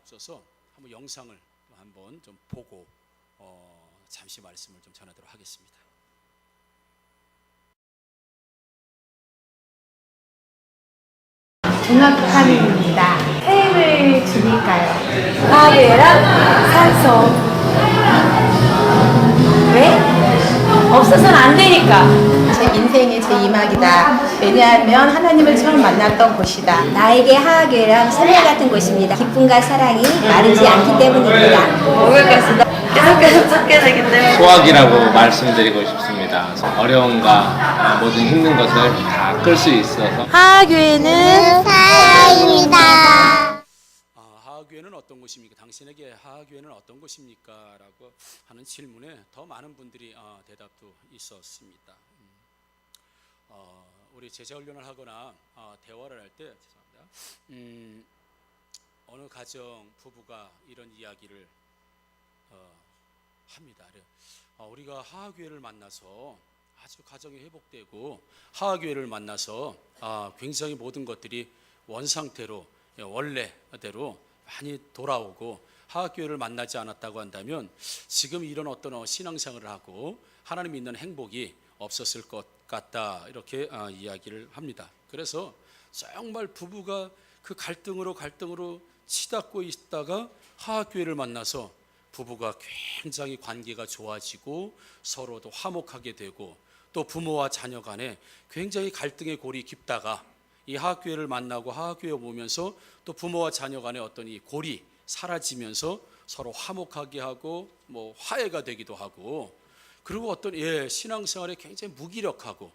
앞서서 한번 영상을 한번 좀 보고 어, 잠시 말씀을 좀 전하도록 하겠습니다. 종합판입니다. 햄을 주니까요. 화학이랑 산소. 왜? 없어서는 안 되니까. 제 인생의 제 이막이다. 왜냐하면 하나님을 처음 만났던 곳이다. 나에게 하하교회란 선물 같은 곳입니다. 기쁨과 사랑이 마르지 않기 때문입니다. 목욕했습니다. 계속해서 찾게 되기 때문에. 소학이라고 말씀드리고 싶습니다. 어려움과 모든 힘든 것을 다 끌 수 있어서 하하교회는 아, 하하교회는 어떤 곳입니까? 당신에게 하하교회는 어떤 곳입니까? 라고 하는 질문에 더 많은 분들이 어, 대답도 있었습니다. 음. 어, 우리 제자 훈련을 하거나 어, 대화를 할 때 죄송합니다. 음, 어느 가정 부부가 이런 이야기를 어, 합니다. 어, 우리가 하하교회를 만나서 아주 가정이 회복되고 하하교회를 만나서 아, 굉장히 모든 것들이 원상태로 예, 원래대로 많이 돌아오고 하하교회를 만나지 않았다고 한다면 지금 이런 어떤 어, 신앙생활을 하고 하나님 믿는 행복이 없었을 것 같다 이렇게 아, 이야기를 합니다. 그래서 정말 부부가 그 갈등으로 갈등으로 치닫고 있다가 하하교회를 만나서 부부가 굉장히 관계가 좋아지고 서로도 화목하게 되고 또 부모와 자녀 간에 굉장히 갈등의 골이 깊다가 이 하학교회를 만나고 하학교회 오면서 또 부모와 자녀 간의 어떤 이 골이 사라지면서 서로 화목하게 하고 뭐 화해가 되기도 하고 그리고 어떤 예 신앙생활에 굉장히 무기력하고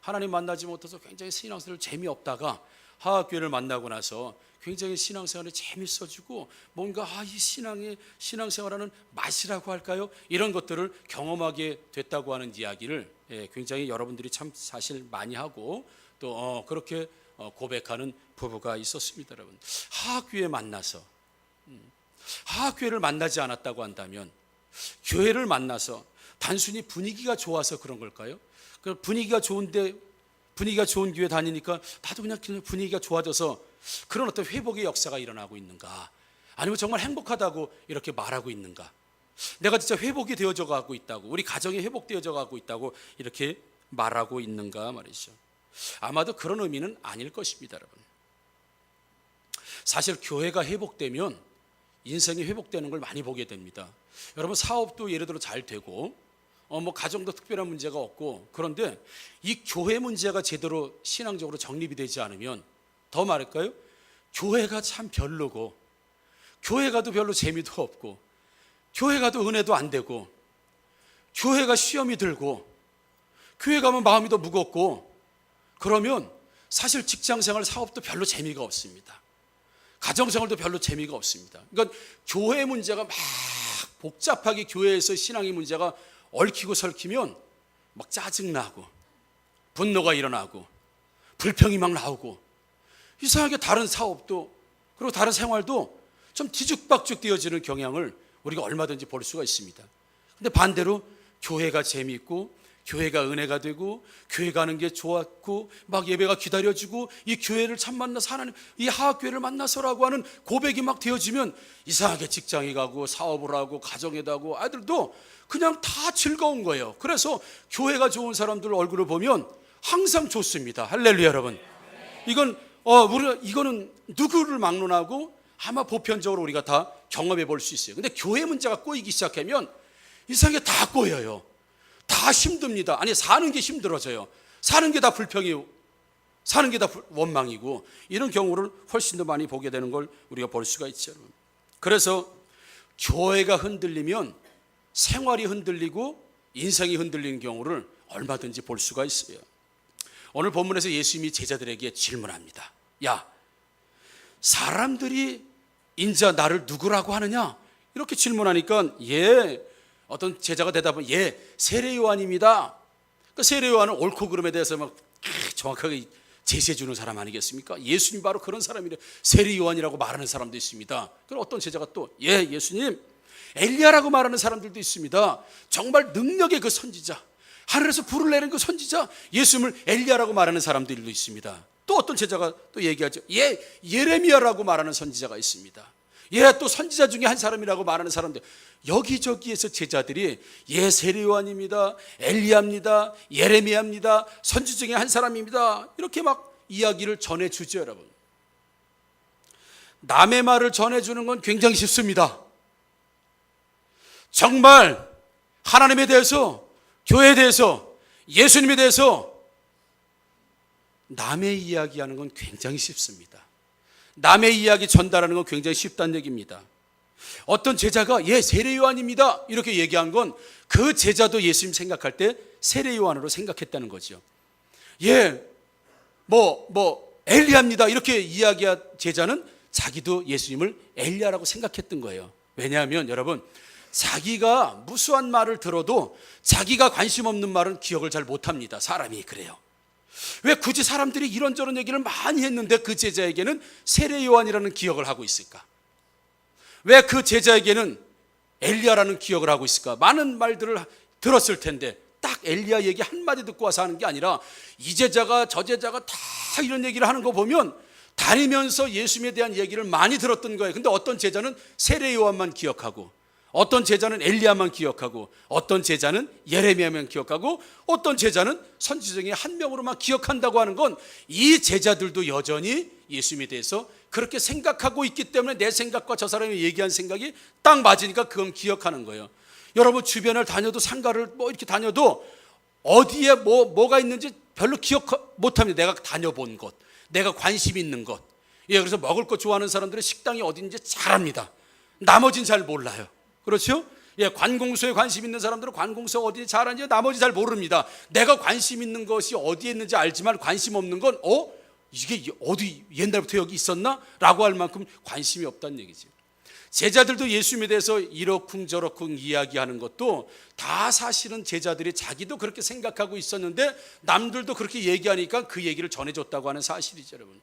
하나님 만나지 못해서 굉장히 신앙생활 재미없다가 하학교회를 만나고 나서 굉장히 신앙생활이 재밌어지고 뭔가 아 이 신앙의 신앙생활하는 맛이라고 할까요? 이런 것들을 경험하게 됐다고 하는 이야기를 예, 굉장히 여러분들이 참 사실 많이 하고 또 어, 그렇게 어, 고백하는 부부가 있었습니다, 여러분. 하학교회 만나서 음, 하학교회를 만나지 않았다고 한다면 교회를 만나서 단순히 분위기가 좋아서 그런 걸까요? 그 분위기가 좋은데 분위기가 좋은 교회 다니니까 나도 그냥 분위기가 좋아져서 그런 어떤 회복의 역사가 일어나고 있는가? 아니면 정말 행복하다고 이렇게 말하고 있는가? 내가 진짜 회복이 되어져 가고 있다고 우리 가정이 회복되어져 가고 있다고 이렇게 말하고 있는가 말이죠. 아마도 그런 의미는 아닐 것입니다, 여러분. 사실 교회가 회복되면 인생이 회복되는 걸 많이 보게 됩니다. 여러분 사업도 예를 들어 잘 되고 어 뭐 가정도 특별한 문제가 없고 그런데 이 교회 문제가 제대로 신앙적으로 정립이 되지 않으면 더 말할까요? 교회가 참 별로고 교회 가도 별로 재미도 없고 교회 가도 은혜도 안 되고 교회가 시험이 들고 교회 가면 마음이 더 무겁고 그러면 사실 직장 생활 사업도 별로 재미가 없습니다. 가정 생활도 별로 재미가 없습니다. 그러니까 교회 문제가 막 복잡하게 교회에서 신앙의 문제가 얽히고 설키면 막 짜증나고 분노가 일어나고 불평이 막 나오고 이상하게 다른 사업도 그리고 다른 생활도 좀 뒤죽박죽 되어지는 경향을 우리가 얼마든지 볼 수가 있습니다. 근데 반대로 교회가 재미있고 교회가 은혜가 되고 교회 가는 게 좋았고 막 예배가 기다려지고 이 교회를 참 만나서 하나님 이 하학교회를 만나서라고 하는 고백이 막 되어지면 이상하게 직장에 가고 사업을 하고 가정에도 하고 아들도 그냥 다 즐거운 거예요. 그래서 교회가 좋은 사람들 얼굴을 보면 항상 좋습니다. 할렐루야 여러분. 이건 어 우리 이거는 누구를 막론하고 아마 보편적으로 우리가 다 경험해 볼 수 있어요. 근데 교회 문제가 꼬이기 시작하면 이상하게 다 꼬여요. 다 힘듭니다. 아니 사는 게 힘들어져요. 사는 게 다 불평이 사는 게 다 원망이고 이런 경우를 훨씬 더 많이 보게 되는 걸 우리가 볼 수가 있죠. 그래서 교회가 흔들리면 생활이 흔들리고 인생이 흔들리는 경우를 얼마든지 볼 수가 있어요. 오늘 본문에서 예수님이 제자들에게 질문합니다. 야, 사람들이 인자 나를 누구라고 하느냐? 이렇게 질문하니까 예, 어떤 제자가 대답은 예, 세례 요한입니다. 그 세례 요한은 옳고 그름에 대해서 막 정확하게 제시해 주는 사람 아니겠습니까? 예수님 바로 그런 사람이래. 세례 요한이라고 말하는 사람도 있습니다. 그럼 어떤 제자가 또 예, 예수님 엘리야라고 말하는 사람들도 있습니다. 정말 능력의 그 선지자. 하늘에서 불을 내는 그 선지자 예수님을 엘리야라고 말하는 사람들도 있습니다. 또 어떤 제자가 또 얘기하죠. 예, 예레미야라고 말하는 선지자가 있습니다. 예, 또 선지자 중에 한 사람이라고 말하는 사람들 여기저기에서 제자들이 예 세례요한입니다, 엘리야입니다, 예레미야입니다, 선지 중에 한 사람입니다 이렇게 막 이야기를 전해 주죠, 여러분. 남의 말을 전해 주는 건 굉장히 쉽습니다. 정말 하나님에 대해서, 교회에 대해서, 예수님에 대해서 남의 이야기하는 건 굉장히 쉽습니다. 남의 이야기 전달하는 건 굉장히 쉽다는 얘기입니다. 어떤 제자가 예 세례 요한입니다 이렇게 얘기한 건 그 제자도 예수님 생각할 때 세례 요한으로 생각했다는 거죠. 예, 뭐뭐 엘리야입니다 이렇게 이야기한 제자는 자기도 예수님을 엘리야라고 생각했던 거예요. 왜냐하면 여러분 자기가 무수한 말을 들어도 자기가 관심 없는 말은 기억을 잘 못합니다. 사람이 그래요. 왜 굳이 사람들이 이런저런 얘기를 많이 했는데 그 제자에게는 세례 요한이라는 기억을 하고 있을까? 왜 그 제자에게는 엘리야라는 기억을 하고 있을까? 많은 말들을 들었을 텐데 딱 엘리야 얘기 한마디 듣고 와서 하는 게 아니라 이 제자가 저 제자가 다 이런 얘기를 하는 거 보면 다니면서 예수님에 대한 얘기를 많이 들었던 거예요. 근데 어떤 제자는 세례 요한만 기억하고 어떤 제자는 엘리야만 기억하고 어떤 제자는 예레미야만 기억하고 어떤 제자는 선지 중에 한 명으로만 기억한다고 하는 건 이 제자들도 여전히 예수님에 대해서 그렇게 생각하고 있기 때문에 내 생각과 저 사람이 얘기한 생각이 딱 맞으니까 그건 기억하는 거예요. 여러분 주변을 다녀도 상가를 뭐 이렇게 다녀도 어디에 뭐 뭐가 있는지 별로 기억 못 합니다. 내가 다녀본 곳, 내가 관심 있는 곳. 예, 그래서 먹을 거 좋아하는 사람들은 식당이 어딘지 잘 압니다. 나머진 잘 몰라요. 그렇죠? 예, 관공서에 관심 있는 사람들은 관공서 어디에 잘하는지 나머지 잘 모릅니다. 내가 관심 있는 것이 어디에 있는지 알지만 관심 없는 건 어? 이게 어디 옛날부터 여기 있었나? 라고 할 만큼 관심이 없다는 얘기죠. 제자들도 예수님에 대해서 이러쿵저러쿵 이야기하는 것도 다 사실은 제자들이 자기도 그렇게 생각하고 있었는데 남들도 그렇게 얘기하니까 그 얘기를 전해줬다고 하는 사실이죠, 여러분.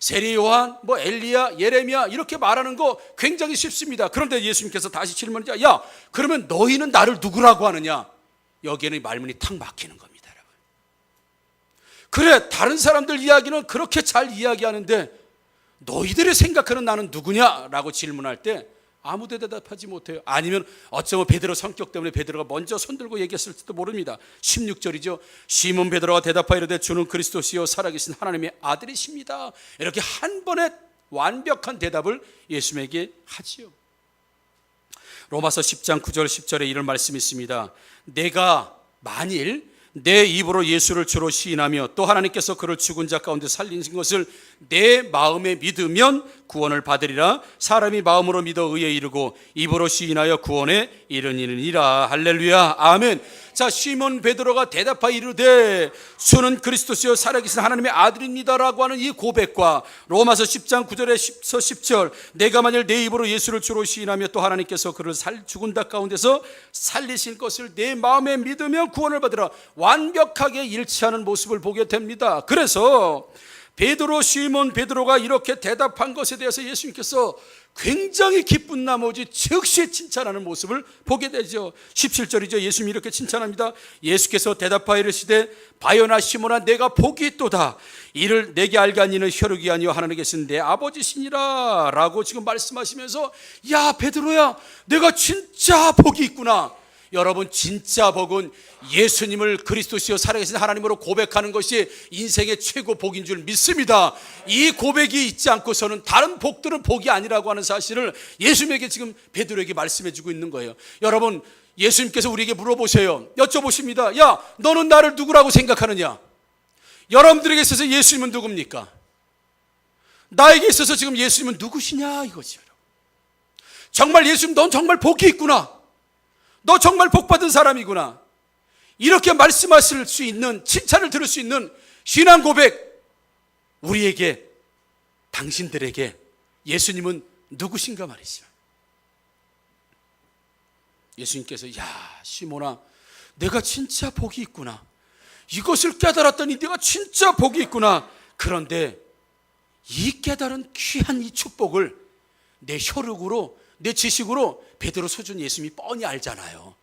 세례 요한, 뭐 엘리야, 예레미야 이렇게 말하는 거 굉장히 쉽습니다. 그런데 예수님께서 다시 질문하자, 야, 그러면 너희는 나를 누구라고 하느냐? 여기에는 말문이 탁 막히는 겁니다, 여러분. 그래, 다른 사람들 이야기는 그렇게 잘 이야기하는데 너희들이 생각하는 나는 누구냐라고 질문할 때 아무도 대답하지 못해요. 아니면 어쩌면 베드로 성격 때문에 베드로가 먼저 손들고 얘기했을지도 모릅니다. 16절이죠. 시몬 베드로가 대답하여 이르되 주는 그리스도시요 살아계신 하나님의 아들이십니다. 이렇게 한 번에 완벽한 대답을 예수님에게 하지요. 로마서 10장 9절 10절에 이런 말씀이 있습니다. 내가 만일 내 입으로 예수를 주로 시인하며 또 하나님께서 그를 죽은 자 가운데 살리신 것을 내 마음에 믿으면 구원을 받으리라. 사람이 마음으로 믿어 의에 이르고 입으로 시인하여 구원에 이르니라. 할렐루야. 아멘 자 시몬 베드로가 대답하여 이르되 주는 그리스도시요 살아계신 하나님의 아들입니다라고 하는 이 고백과 로마서 10장 9절에 10서 10절 내가 만일 내 입으로 예수를 주로 시인하며 또 하나님께서 그를 살 죽은 자 가운데서 살리신 것을 내 마음에 믿으면 구원을 받으라 완벽하게 일치하는 모습을 보게 됩니다. 그래서 베드로 시몬 베드로가 이렇게 대답한 것에 대해서 예수님께서 굉장히 기쁜 나머지 즉시 칭찬하는 모습을 보게 되죠. 17절이죠. 예수님이 이렇게 칭찬합니다. 예수께서 대답하여 이르시되 바요나 시몬아 내가 복이 있도다. 이를 내게 알게 하니는 혈육이 아니요 하나님에 계신 내 아버지시니라 라고 지금 말씀하시면서 야 베드로야 내가 진짜 복이 있구나. 여러분 진짜 복은 예수님을 그리스도시요 살아계신 하나님으로 고백하는 것이 인생의 최고 복인 줄 믿습니다. 이 고백이 있지 않고서는 다른 복들은 복이 아니라고 하는 사실을 예수님에게 지금 베드로에게 말씀해 주고 있는 거예요. 여러분 예수님께서 우리에게 물어보세요. 여쭤보십니다. 야, 너는 나를 누구라고 생각하느냐? 여러분들에게 있어서 예수님은 누굽니까? 나에게 있어서 지금 예수님은 누구시냐 이거죠. 정말 예수님 넌 정말 복이 있구나. 너 정말 복받은 사람이구나. 이렇게 말씀하실 수 있는, 칭찬을 들을 수 있는 신앙 고백, 우리에게, 당신들에게 예수님은 누구신가 말이죠. 예수님께서, 야, 시모나, 내가 진짜 복이 있구나. 이것을 깨달았더니 내가 진짜 복이 있구나. 그런데 이 깨달은 귀한 이 축복을 내 혈육으로 내 지식으로 베드로 수준 예수님이 뻔히 알잖아요.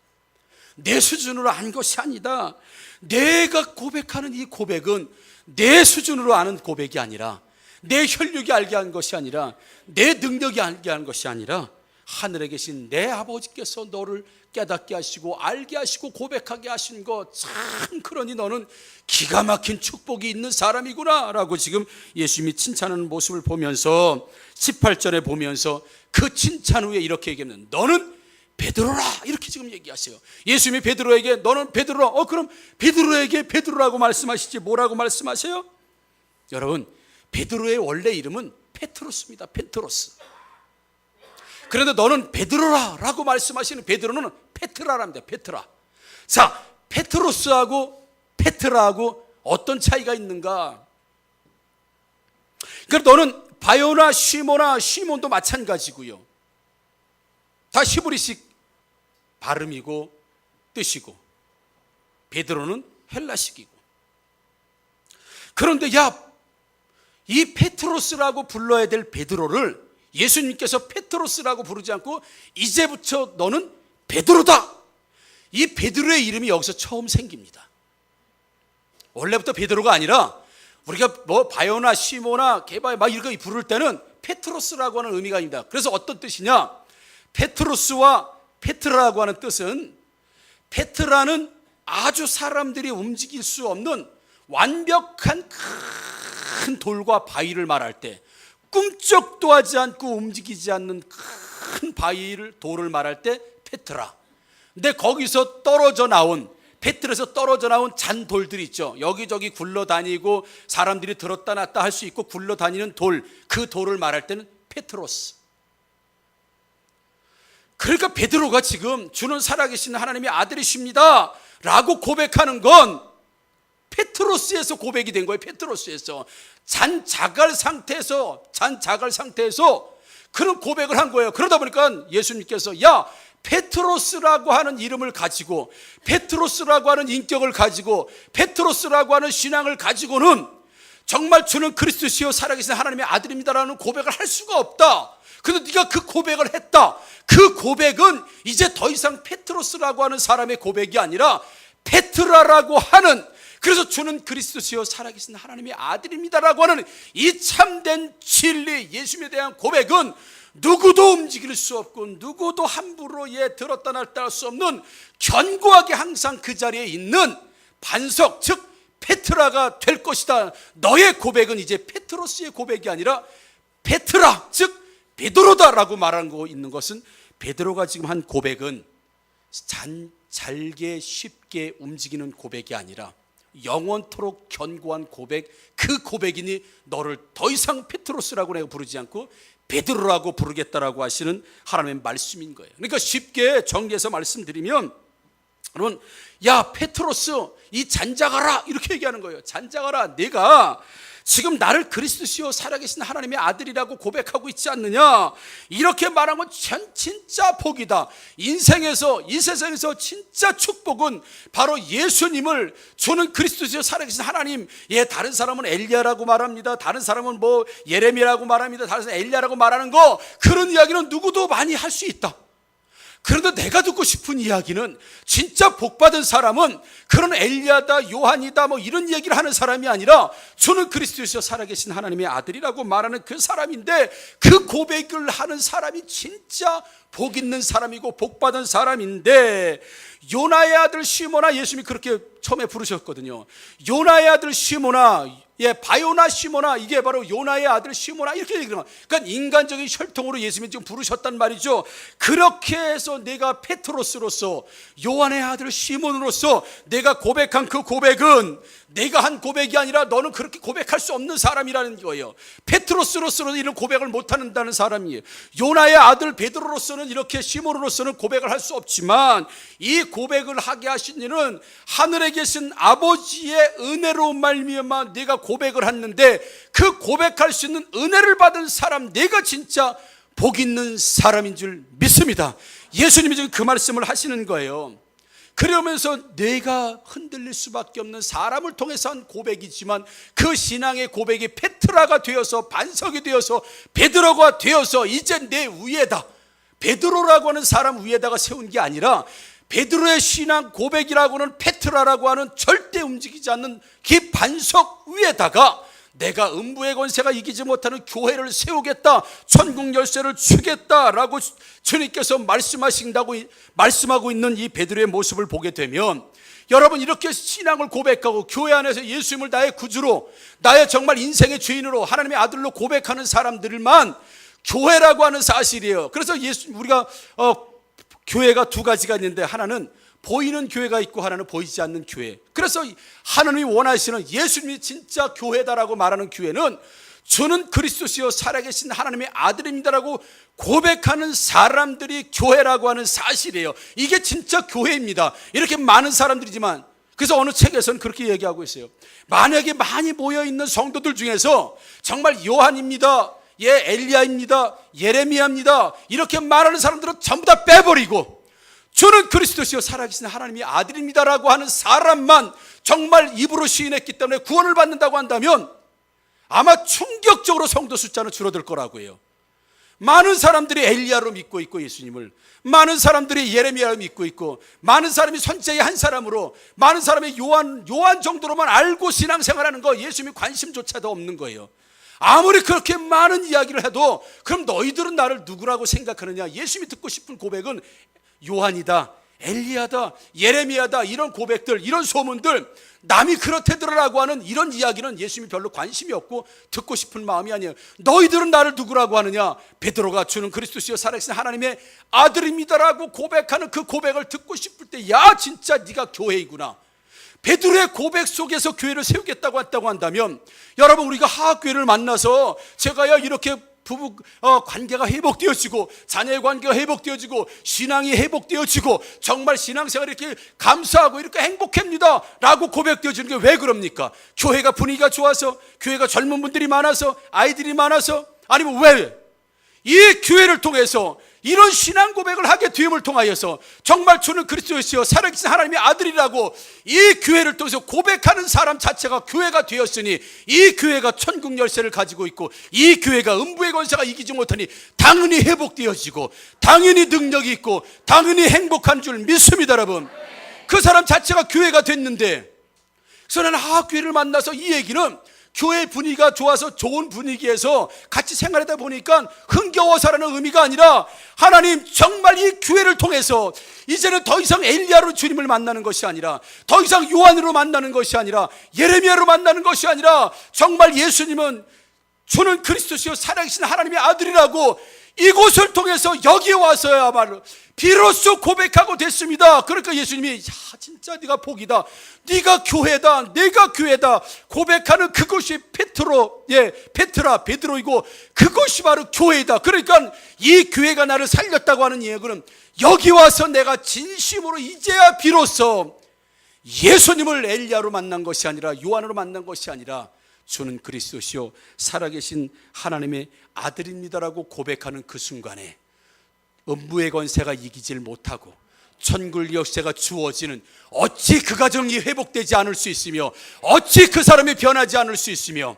내 수준으로 안 것이 아니다. 내가 고백하는 이 고백은 내 수준으로 아는 고백이 아니라 내 혈육이 알게 한 것이 아니라 내 능력이 알게 한 것이 아니라 하늘에 계신 내 아버지께서 너를 깨닫게 하시고 알게 하시고 고백하게 하신 것 참 그러니 너는 기가 막힌 축복이 있는 사람이구나 라고 지금 예수님이 칭찬하는 모습을 보면서 18절에 보면서 그 칭찬 후에 이렇게 얘기하는 너는 베드로라 이렇게 지금 얘기하세요. 예수님이 베드로에게 너는 베드로라. 어 그럼 베드로에게 베드로라고 말씀하시지 뭐라고 말씀하세요? 여러분 베드로의 원래 이름은 페트로스입니다. 페트로스. 그런데 너는 베드로라라고 말씀하시는 베드로는 페트라랍니다. 페트라. 자, 페트로스하고 페트라하고 어떤 차이가 있는가? 그러니까 너는 바요나 시모나 시몬도 마찬가지고요. 다 히브리식 발음이고 뜻이고 베드로는 헬라식이고 그런데 야 이 페트로스라고 불러야 될 베드로를 예수님께서 페트로스라고 부르지 않고 이제부터 너는 베드로다. 이 베드로의 이름이 여기서 처음 생깁니다. 원래부터 베드로가 아니라 우리가 뭐 바요나 시모나 게바야 막 이렇게 부를 때는 페트로스라고 하는 의미가 있습니다. 그래서 어떤 뜻이냐? 페트로스와 페트라라고 하는 뜻은 페트라는 아주 사람들이 움직일 수 없는 완벽한 큰 돌과 바위를 말할 때 꿈쩍도 하지 않고 움직이지 않는 큰 바위를 돌을 말할 때 페트라. 근데 거기서 떨어져 나온 페트에서 떨어져 나온 잔 돌들이 있죠. 여기저기 굴러다니고 사람들이 들었다 놨다 할 수 있고 굴러다니는 돌, 그 돌을 말할 때는 페트로스. 그러니까 베드로가 지금 주는 살아계신 하나님의 아들이십니다. 라고 고백하는 건 페트로스에서 고백이 된 거예요. 페트로스에서 잔 자갈 상태에서 잔 자갈 상태에서 그런 고백을 한 거예요. 그러다 보니까 예수님께서 야 페트로스라고 하는 이름을 가지고 페트로스라고 하는 인격을 가지고 페트로스라고 하는 신앙을 가지고는 정말 주는 그리스도시요 살아계신 하나님의 아들입니다라는 고백을 할 수가 없다. 근데 네가 그 고백을 했다. 그 고백은 이제 더 이상 페트로스라고 하는 사람의 고백이 아니라 페트라라고 하는 그래서 주는 그리스도시요 살아계신 하나님의 아들입니다라고 하는 이 참된 진리 예수님에 대한 고백은 누구도 움직일 수 없고 누구도 함부로 예 들었다 놨다 할 수 없는 견고하게 항상 그 자리에 있는 반석 즉 페트라가 될 것이다. 너의 고백은 이제 페트로스의 고백이 아니라 페트라 즉 베드로다라고 말하고 있는 것은 베드로가 지금 한 고백은 잔, 잘게 쉽게 움직이는 고백이 아니라 영원토록 견고한 고백 그 고백이니 너를 더 이상 페트로스라고 내가 부르지 않고 베드로라고 부르겠다라고 하시는 하나님의 말씀인 거예요. 그러니까 쉽게 정리해서 말씀드리면 여러분 야 페트로스 이 잔자가라 이렇게 얘기하는 거예요. 잔자가라 내가 지금 나를 그리스도시요 살아계신 하나님의 아들이라고 고백하고 있지 않느냐? 이렇게 말한 건전 진짜 복이다. 인생에서 이 세상에서 진짜 축복은 바로 예수님을 주는 그리스도시요 살아계신 하나님. 예 다른 사람은 엘리야라고 말합니다. 다른 사람은 뭐 예레미야라고 말합니다. 다른 사람은 엘리야라고 말하는 거. 그런 이야기는 누구도 많이 할 수 있다 그런데 내가 듣고 싶은 이야기는 진짜 복받은 사람은 그런 엘리야다 요한이다 뭐 이런 얘기를 하는 사람이 아니라 주는 그리스도에서 살아계신 하나님의 아들이라고 말하는 그 사람인데 그 고백을 하는 사람이 진짜 복 있는 사람이고 복받은 사람인데 요나의 아들 시모나 예수님이 그렇게 처음에 부르셨거든요. 요나의 아들 시모나 예, 바요나 시모나 이게 바로 요나의 아들 시모나 이렇게 얘기해요. 그러니까 인간적인 혈통으로 예수님이 지금 부르셨단 말이죠. 그렇게 해서 내가 페트로스로서 요한의 아들 시몬으로서 내가 고백한 그 고백은 내가 한 고백이 아니라 너는 그렇게 고백할 수 없는 사람이라는 거예요. 페트로스로서는 이런 고백을 못 한다는 사람이에요. 요나의 아들 베드로로서는 이렇게 시몬으로서는 고백을 할 수 없지만 이 고백을 하게 하신 이는 하늘에 계신 아버지의 은혜로 말미암아 내가 고백을 했는데 그 고백할 수 있는 은혜를 받은 사람 내가 진짜 복 있는 사람인 줄 믿습니다. 예수님이 지금 그 말씀을 하시는 거예요. 그러면서 내가 흔들릴 수밖에 없는 사람을 통해서 한 고백이지만 그 신앙의 고백이 페트라가 되어서 반석이 되어서 베드로가 되어서 이제 내 위에다 베드로라고 하는 사람 위에다가 세운 게 아니라 베드로의 신앙 고백이라고는 페트라라고 하는 절대 움직이지 않는 그 반석 위에다가 내가 음부의 권세가 이기지 못하는 교회를 세우겠다. 천국 열쇠를 주겠다라고 주님께서 말씀하신다고 말씀하고 있는 이 베드로의 모습을 보게 되면 여러분 이렇게 신앙을 고백하고 교회 안에서 예수님을 나의 구주로 나의 정말 인생의 주인으로 하나님의 아들로 고백하는 사람들만 교회라고 하는 사실이에요. 그래서 예수 우리가 어, 교회가 두 가지가 있는데 하나는 보이는 교회가 있고 하나는 보이지 않는 교회. 그래서 하나님이 원하시는 예수님이 진짜 교회다라고 말하는 교회는 주는 그리스도시요 살아계신 하나님의 아들입니다라고 고백하는 사람들이 교회라고 하는 사실이에요. 이게 진짜 교회입니다. 이렇게 많은 사람들이지만 그래서 어느 책에서는 그렇게 얘기하고 있어요. 만약에 많이 모여 있는 성도들 중에서 정말 요한입니다. 예, 엘리야입니다. 예레미야입니다. 이렇게 말하는 사람들은 전부 다 빼버리고 주는 그리스도시요 살아계신 하나님의 아들입니다라고 하는 사람만 정말 입으로 시인했기 때문에 구원을 받는다고 한다면 아마 충격적으로 성도 숫자는 줄어들 거라고 해요. 많은 사람들이 엘리야로 믿고 있고 예수님을 많은 사람들이 예레미야로 믿고 있고 많은 사람이 선제의 한 사람으로 많은 사람이 요한 요한 정도로만 알고 신앙생활하는 거 예수님이 관심조차도 없는 거예요. 아무리 그렇게 많은 이야기를 해도 그럼 너희들은 나를 누구라고 생각하느냐? 예수님이 듣고 싶은 고백은 요한이다. 엘리야다, 예레미야다 이런 고백들, 이런 소문들 남이 그렇대더라고 하는 이런 이야기는 예수님이 별로 관심이 없고 듣고 싶은 마음이 아니에요. 너희들은 나를 누구라고 하느냐? 베드로가 주는 그리스도시요 살아계신 하나님의 아들입니다라고 고백하는 그 고백을 듣고 싶을 때 야 진짜 네가 교회이구나. 베드로의 고백 속에서 교회를 세우겠다고 했다고 한다면 여러분 우리가 하학교회를 만나서 제가야 이렇게 부부 어, 관계가 회복되어지고 자녀의 관계가 회복되어지고 신앙이 회복되어지고 정말 신앙생활이 이렇게 감사하고 이렇게 행복합니다 라고 고백되어지는 게 왜 그럽니까? 교회가 분위기가 좋아서 교회가 젊은 분들이 많아서 아이들이 많아서 아니면 왜? 이 교회를 통해서 이런 신앙 고백을 하게 되음을 통하여서 정말 주는 그리스도이시여 살아계신 하나님의 아들이라고 이 교회를 통해서 고백하는 사람 자체가 교회가 되었으니 이 교회가 천국 열쇠를 가지고 있고 이 교회가 음부의 권세가 이기지 못하니 당연히 회복되어지고 당연히 능력이 있고 당연히 행복한 줄 믿습니다 여러분. 그 사람 자체가 교회가 됐는데 그래서 나는 하학교회를 만나서 이 얘기는 교회 분위기가 좋아서 좋은 분위기에서 같이 생활하다 보니까 흥겨워서라는 의미가 아니라 하나님 정말 이 교회를 통해서 이제는 더 이상 엘리야로 주님을 만나는 것이 아니라 더 이상 요한으로 만나는 것이 아니라 예레미야로 만나는 것이 아니라 정말 예수님은 주는 그리스도시요 살아계신 하나님의 아들이라고 이곳을 통해서 여기에 와서야말로 비로소 고백하고 됐습니다. 그러니까 예수님이 야 진짜 네가 복이다. 네가 교회다. 내가 교회다. 고백하는 그것이 페트로 예 페트라 베드로이고 그것이 바로 교회다. 그러니까 이 교회가 나를 살렸다고 하는 얘기는 여기 와서 내가 진심으로 이제야 비로소 예수님을 엘리야로 만난 것이 아니라 요한으로 만난 것이 아니라 주는 그리스도시요 살아계신 하나님의 아들입니다라고 고백하는 그 순간에 음부의 권세가 이기질 못하고 천국 역세가 주어지는 어찌 그 가정이 회복되지 않을 수 있으며 어찌 그 사람이 변하지 않을 수 있으며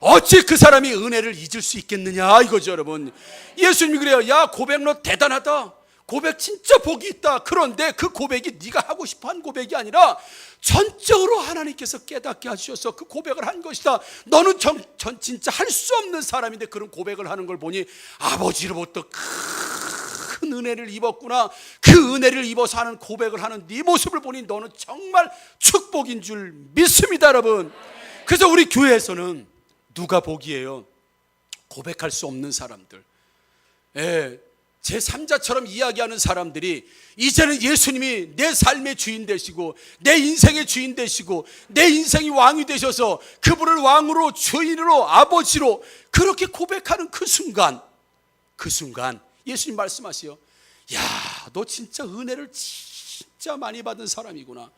어찌 그 사람이 은혜를 잊을 수 있겠느냐 이거죠 여러분. 예수님이 그래요. 야 고백로 대단하다. 고백 진짜 복이 있다. 그런데 그 고백이 네가 하고 싶어 한 고백이 아니라 전적으로 하나님께서 깨닫게 하셔서 그 고백을 한 것이다. 너는 전, 전 진짜 할 수 없는 사람인데 그런 고백을 하는 걸 보니 아버지로부터 큰 은혜를 입었구나. 그 은혜를 입어서 하는 고백을 하는 네 모습을 보니 너는 정말 축복인 줄 믿습니다 여러분. 그래서 우리 교회에서는 누가 복이에요? 고백할 수 없는 사람들. 예, 제 3자처럼 이야기하는 사람들이 이제는 예수님이 내 삶의 주인 되시고 내 인생의 주인 되시고 내 인생이 왕이 되셔서 그분을 왕으로 주인으로 아버지로 그렇게 고백하는 그 순간 그 순간 예수님 말씀하세요. 야, 너 진짜 은혜를 진짜 많이 받은 사람이구나.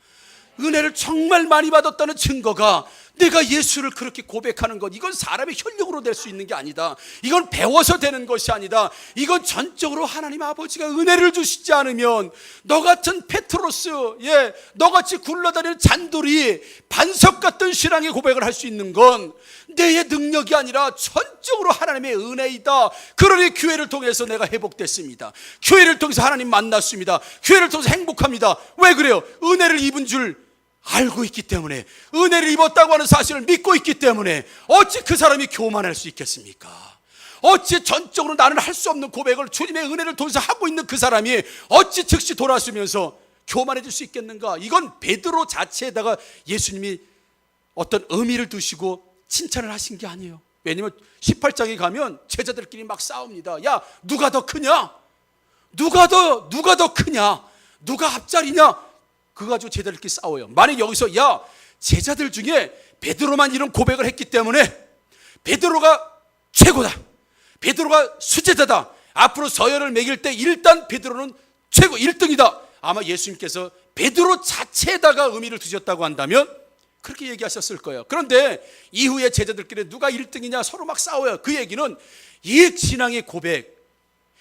은혜를 정말 많이 받았다는 증거가 내가 예수를 그렇게 고백하는 것 이건 사람의 혈력으로 될 수 있는 게 아니다. 이건 배워서 되는 것이 아니다. 이건 전적으로 하나님 아버지가 은혜를 주시지 않으면 너 같은 페트로스, 예, 너 같이 굴러다니는 잔돌이 반석 같은 신앙의 고백을 할 수 있는 건 내의 능력이 아니라 전적으로 하나님의 은혜이다. 그러니 교회를 통해서 내가 회복됐습니다. 교회를 통해서 하나님 만났습니다. 교회를 통해서 행복합니다. 왜 그래요? 은혜를 입은 줄 알고 있기 때문에 은혜를 입었다고 하는 사실을 믿고 있기 때문에 어찌 그 사람이 교만할 수 있겠습니까? 어찌 전적으로 나는 할 수 없는 고백을 주님의 은혜를 통해서 하고 있는 그 사람이 어찌 즉시 돌아서면서 교만해질 수 있겠는가? 이건 베드로 자체에다가 예수님이 어떤 의미를 두시고 칭찬을 하신 게 아니에요. 왜냐면 18장에 가면 제자들끼리 막 싸웁니다. 야, 누가 더 크냐? 누가 더 누가 더 크냐? 누가 앞자리냐? 그거 가지고 제자들끼리 싸워요. 만약 여기서 야, 제자들 중에 베드로만 이런 고백을 했기 때문에 베드로가 최고다. 베드로가 수제자다. 앞으로 서열을 매길 때 일단 베드로는 최고 1등이다. 아마 예수님께서 베드로 자체에다가 의미를 두셨다고 한다면 그렇게 얘기하셨을 거예요. 그런데 이후에 제자들끼리 누가 1등이냐 서로 막 싸워요. 그 얘기는 이 신앙의 고백,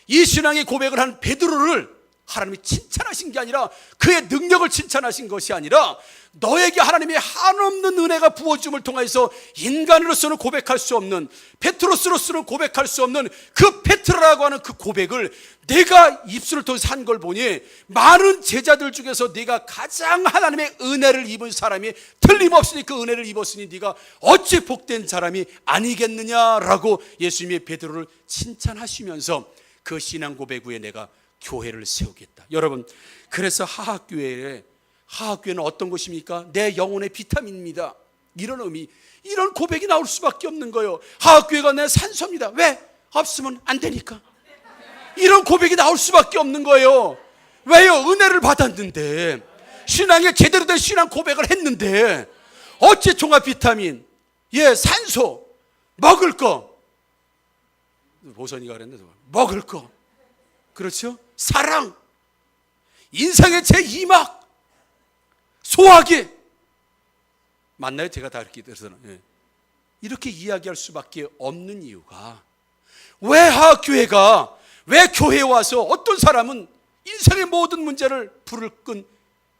이 신앙의 고백을 한 베드로를 하나님이 칭찬하신 게 아니라 그의 능력을 칭찬하신 것이 아니라 너에게 하나님의 한없는 은혜가 부어줌을 통해서 인간으로서는 고백할 수 없는 페트로스로서는 고백할 수 없는 그 페트라라고 하는 그 고백을 내가 입술을 통해서 한 걸 보니 많은 제자들 중에서 네가 가장 하나님의 은혜를 입은 사람이 틀림없이 그 은혜를 입었으니 네가 어찌 복된 사람이 아니겠느냐라고 예수님의 베드로를 칭찬하시면서 그 신앙 고백 후에 내가 교회를 세우겠다. 여러분, 그래서 하학교회에 하학교회는 어떤 곳입니까? 내 영혼의 비타민입니다. 이런 의미, 이런 고백이 나올 수밖에 없는 거예요. 하학교회가 내 산소입니다. 왜? 없으면 안 되니까. 이런 고백이 나올 수밖에 없는 거예요. 왜요? 은혜를 받았는데 신앙에 제대로 된 신앙 고백을 했는데 어째 종합 비타민, 예, 산소, 먹을 거. 보선이가 그랬는데 먹을 거. 그렇죠? 사랑, 인생의 제 2막, 소화기. 맞나요? 제가 다 이렇게 들어서는. 예. 이렇게 이야기할 수밖에 없는 이유가 왜 하교회가 왜 교회에 와서 어떤 사람은 인생의 모든 문제를 불을 끈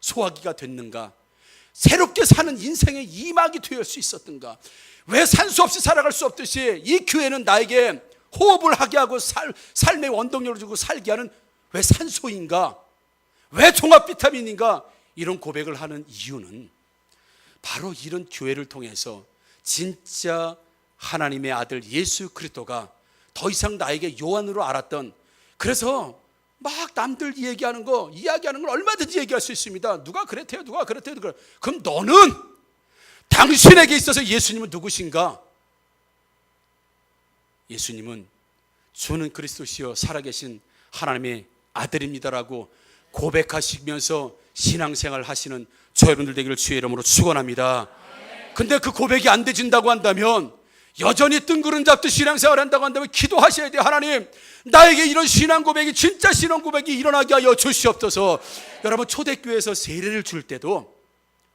소화기가 됐는가? 새롭게 사는 인생의 이막이 되을 수 있었던가? 왜 산소 없이 살아갈 수 없듯이 이 교회는 나에게 호흡을 하게 하고 살, 삶의 원동력을 주고 살게 하는 왜 산소인가? 왜 종합 비타민인가? 이런 고백을 하는 이유는 바로 이런 교회를 통해서 진짜 하나님의 아들 예수 그리스도가 더 이상 나에게 요한으로 알았던 그래서 막 남들 얘기하는 거 이야기하는 걸 얼마든지 얘기할 수 있습니다. 누가 그랬대요, 누가 그랬대요. 그럼 너는 당신에게 있어서 예수님은 누구신가? 예수님은 주는 그리스도시요 살아계신 하나님의 아들입니다라고 고백하시면서 신앙생활 하시는 저 여러분들 되기를 주의 이름으로 축원합니다. 근데 그 고백이 안 되진다고 한다면 여전히 뜬구름 잡듯 신앙생활 한다고 한다면 기도하셔야 돼요. 하나님, 나에게 이런 신앙 고백이 진짜 신앙 고백이 일어나게 하여 주시옵소서. 여러분 초대교회에서 세례를 줄 때도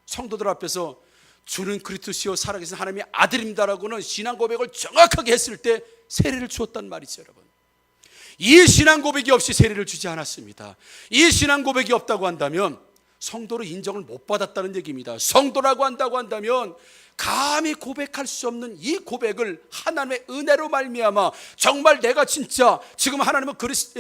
성도들 앞에서 주는 그리스도시요 살아계신 하나님의 아들입니다라고는 신앙 고백을 정확하게 했을 때 세례를 주었단 말이죠, 여러분. 이 신앙 고백이 없이 세례를 주지 않았습니다. 이 신앙 고백이 없다고 한다면 성도로 인정을 못 받았다는 얘기입니다. 성도라고 한다고 한다면 감히 고백할 수 없는 이 고백을 하나님의 은혜로 말미암아 정말 내가 진짜 지금 하나님은 그리스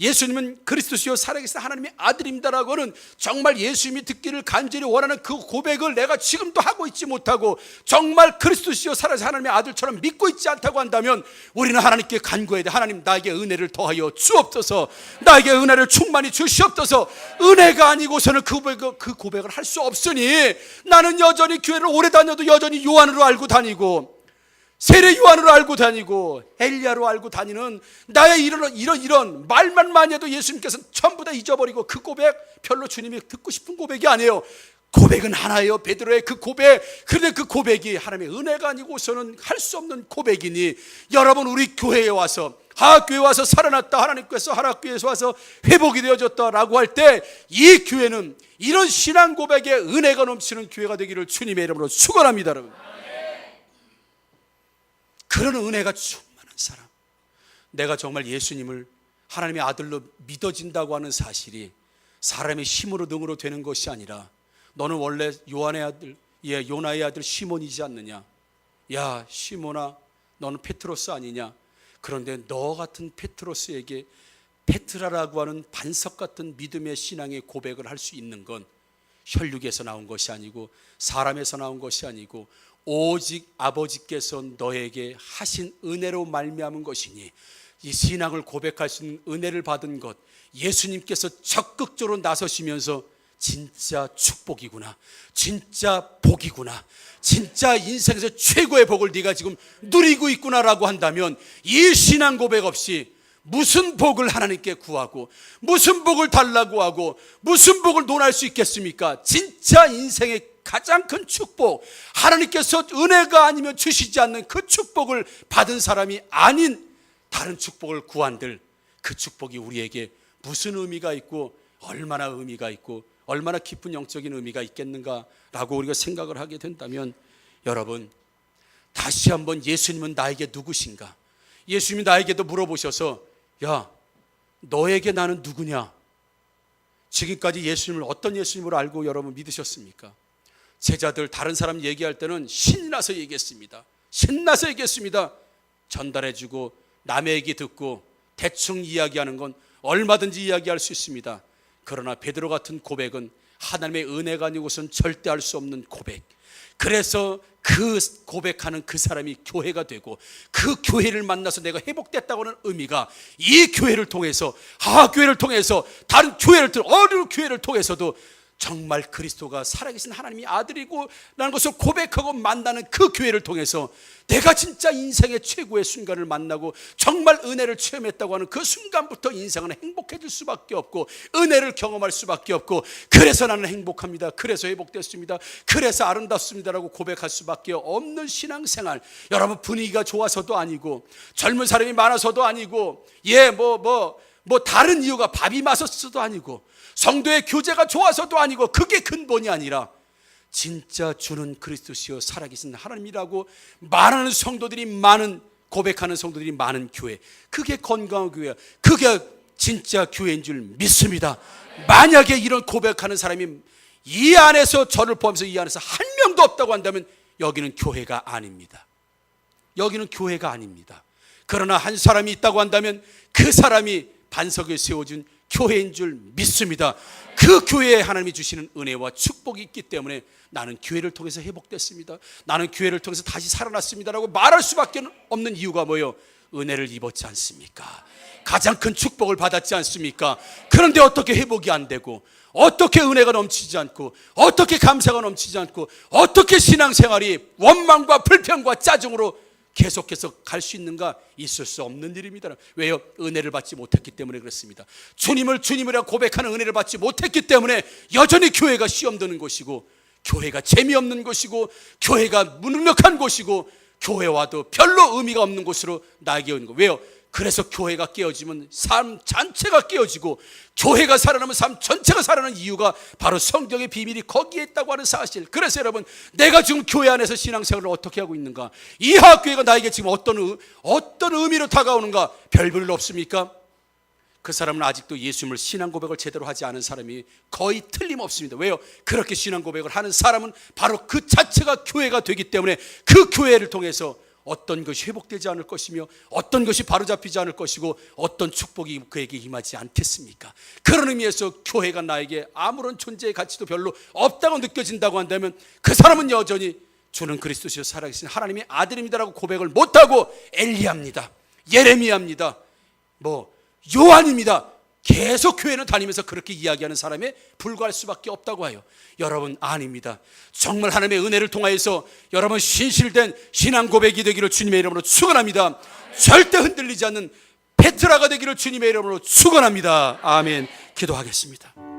예수님은 그리스도시요 살아계신 하나님의 아들입니다라고 는 정말 예수님이 듣기를 간절히 원하는 그 고백을 내가 지금도 하고 있지 못하고 정말 그리스도시요 살아계신 하나님의 아들처럼 믿고 있지 않다고 한다면 우리는 하나님께 간구해야 돼. 하나님 나에게 은혜를 더하여 주옵소서. 나에게 은혜를 충만히 주시옵소서. 은혜가 아니고서는 그 고백을, 그 고백을 할 수 없으니 나는 여전히 교회를 오래 다녀도 여전히 요한으로 알고 다니고 세례 요한으로 알고 다니고 엘리야로 알고 다니는 나의 이런 이런 이런 말만 많이 해도 예수님께서는 전부 다 잊어버리고 그 고백 별로 주님이 듣고 싶은 고백이 아니에요. 고백은 하나예요. 베드로의 그 고백. 그런데 그 고백이 하나님의 은혜가 아니고서는 할 수 없는 고백이니 여러분 우리 교회에 와서 하학교에 와서 살아났다 하나님께서 하학교에서 와서 회복이 되어졌다라고 할 때 이 교회는 이런 신앙 고백에 은혜가 넘치는 교회가 되기를 주님의 이름으로 축원합니다, 여러분. 그런 은혜가 충만한 사람. 내가 정말 예수님을 하나님의 아들로 믿어진다고 하는 사실이 사람의 힘으로 능으로 되는 것이 아니라 너는 원래 요한의 아들, 예, 요나의 아들 시몬이지 않느냐? 야, 시몬아, 너는 페트로스 아니냐? 그런데 너 같은 페트로스에게 페트라라고 하는 반석 같은 믿음의 신앙의 고백을 할 수 있는 건 혈육에서 나온 것이 아니고 사람에서 나온 것이 아니고 오직 아버지께서 너에게 하신 은혜로 말미암은 것이니 이 신앙을 고백할 수 있는 은혜를 받은 것 예수님께서 적극적으로 나서시면서 진짜 축복이구나. 진짜 복이구나. 진짜 인생에서 최고의 복을 네가 지금 누리고 있구나라고 한다면 이 신앙 고백 없이 무슨 복을 하나님께 구하고 무슨 복을 달라고 하고 무슨 복을 논할 수 있겠습니까? 진짜 인생의 가장 큰 축복 하나님께서 은혜가 아니면 주시지 않는 그 축복을 받은 사람이 아닌 다른 축복을 구한들 그 축복이 우리에게 무슨 의미가 있고 얼마나 의미가 있고 얼마나 깊은 영적인 의미가 있겠는가라고 우리가 생각을 하게 된다면 여러분 다시 한번 예수님은 나에게 누구신가? 예수님이 나에게도 물어보셔서 야 너에게 나는 누구냐? 지금까지 예수님을 어떤 예수님으로 알고 여러분 믿으셨습니까? 제자들 다른 사람 얘기할 때는 신나서 얘기했습니다. 신나서 얘기했습니다. 전달해주고 남의 얘기 듣고 대충 이야기하는 건 얼마든지 이야기할 수 있습니다. 그러나 베드로 같은 고백은 하나님의 은혜가 아니고선 절대 할 수 없는 고백. 그래서 그 고백하는 그 사람이 교회가 되고 그 교회를 만나서 내가 회복됐다고 하는 의미가 이 교회를 통해서 하 교회를 통해서 다른 교회를 통 어느 교회를 통해서도 정말 그리스도가 살아계신 하나님이 아들이고 라는 것을 고백하고 만나는 그 교회를 통해서 내가 진짜 인생의 최고의 순간을 만나고 정말 은혜를 체험했다고 하는 그 순간부터 인생은 행복해질 수밖에 없고 은혜를 경험할 수밖에 없고 그래서 나는 행복합니다. 그래서 회복됐습니다. 그래서 아름답습니다라고 고백할 수밖에 없는 신앙생활. 여러분 분위기가 좋아서도 아니고 젊은 사람이 많아서도 아니고 예 뭐 뭐 뭐 다른 이유가 밥이 맛없어도 아니고 성도의 교제가 좋아서도 아니고 그게 근본이 아니라 진짜 주는 그리스도시요 살아계신 하나님이라고 말하는 성도들이 많은 고백하는 성도들이 많은 교회. 그게 건강한 교회야. 그게 진짜 교회인 줄 믿습니다. 만약에 이런 고백하는 사람이 이 안에서 저를 포함해서 이 안에서 한 명도 없다고 한다면 여기는 교회가 아닙니다. 여기는 교회가 아닙니다. 그러나 한 사람이 있다고 한다면 그 사람이 반석에 세워준 교회인 줄 믿습니다. 그 교회에 하나님이 주시는 은혜와 축복이 있기 때문에 나는 교회를 통해서 회복됐습니다. 나는 교회를 통해서 다시 살아났습니다라고 말할 수밖에 없는 이유가 뭐예요? 은혜를 입었지 않습니까? 가장 큰 축복을 받았지 않습니까? 그런데 어떻게 회복이 안 되고 어떻게 은혜가 넘치지 않고 어떻게 감사가 넘치지 않고 어떻게 신앙생활이 원망과 불평과 짜증으로 계속해서 갈 수 있는가 있을 수 없는 일입니다. 왜요? 은혜를 받지 못했기 때문에 그렇습니다. 주님을 주님이라 고백하는 은혜를 받지 못했기 때문에 여전히 교회가 시험 드는 곳이고 교회가 재미없는 곳이고 교회가 무능력한 곳이고 교회 와도 별로 의미가 없는 곳으로 나에게 오는 거. 왜요? 그래서 교회가 깨어지면 삶 전체가 깨어지고 교회가 살아나면 삶 전체가 살아나는 이유가 바로 성경의 비밀이 거기에 있다고 하는 사실. 그래서 여러분, 내가 지금 교회 안에서 신앙생활을 어떻게 하고 있는가? 이 학교회가 나에게 지금 어떤 의, 어떤 의미로 다가오는가? 별볼일 없습니까? 그 사람은 아직도 예수님을 신앙 고백을 제대로 하지 않은 사람이 거의 틀림없습니다. 왜요? 그렇게 신앙 고백을 하는 사람은 바로 그 자체가 교회가 되기 때문에 그 교회를 통해서 어떤 것이 회복되지 않을 것이며 어떤 것이 바로잡히지 않을 것이고 어떤 축복이 그에게 임하지 않겠습니까? 그런 의미에서 교회가 나에게 아무런 존재의 가치도 별로 없다고 느껴진다고 한다면 그 사람은 여전히 주는 그리스도시요 살아계신 하나님의 아들입니다라고 고백을 못하고 엘리야입니다. 예레미야입니다. 뭐 요한입니다. 계속 교회는 다니면서 그렇게 이야기하는 사람에 불과할 수밖에 없다고 해요. 여러분 아닙니다. 정말 하나님의 은혜를 통하여서 여러분 신실된 신앙 고백이 되기를 주님의 이름으로 축원합니다. 절대 흔들리지 않는 베트라가 되기를 주님의 이름으로 축원합니다. 아멘. 기도하겠습니다.